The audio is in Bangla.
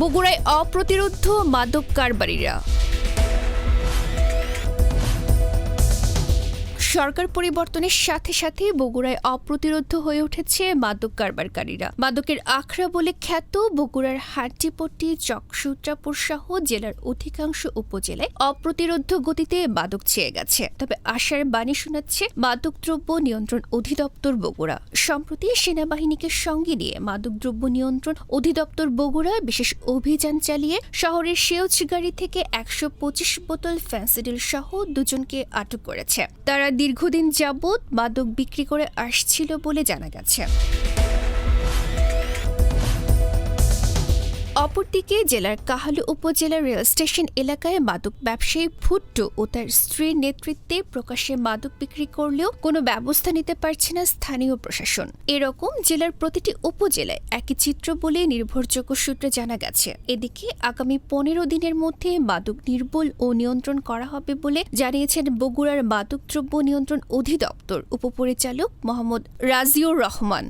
বগুড়ায় অপ্রতিরোধ মাদক কারবারিরা। সরকার পরিবর্তনের সাথে সাথে বগুড়ায় অপ্রতিরোধ হয়ে উঠেছে মাদক কারবারকারীরা। মাদকের আখড়া বলে খ্যাত বগুড়ার হাট্টিপট্টি চকসুত্রাপুর সহ জেলার অধিকাংশ উপজেলায় অপ্রতিরোধ্য গতিতে মাদক ছেয়ে গেছে। তবে আশার বাণী শোনাচ্ছে মাদকদ্রব্য নিয়ন্ত্রণ অধিদপ্তর বগুড়া। সম্প্রতি সেনাবাহিনীকে সঙ্গে নিয়ে মাদকদ্রব্য নিয়ন্ত্রণ অধিদপ্তর বগুড়া বিশেষ অভিযান চালিয়ে শহরের সেউচ গাড়ি থেকে একশো পঁচিশ বোতল ফ্যান্সিডিল সহ দুজনকে আটক করেছে। তারা দীর্ঘদিন যাবৎ মাদক বিক্রি করে আসছিল বলে জানা গেছে। অপরদিকে জেলার কাহালু উপজেলার রেল স্টেশন এলাকায় মাদক ব্যবসায়ী ভুট্টো ও তার স্ত্রীর নেতৃত্বে প্রকাশ্যে মাদক বিক্রি করলেও কোনো ব্যবস্থা নিতে পারছে না স্থানীয় প্রশাসন। এরকম জেলার প্রতিটি উপজেলায় একই চিত্র বলে নির্ভরযোগ্য সূত্রে জানা গেছে। এদিকে আগামী পনেরো দিনের মধ্যে মাদক নির্মূল ও নিয়ন্ত্রণ করা হবে বলে জানিয়েছেন বগুড়ার মাদকদ্রব্য নিয়ন্ত্রণ অধিদপ্তর। উপপরিচালক মোহাম্মদ রাজিউর রহমান।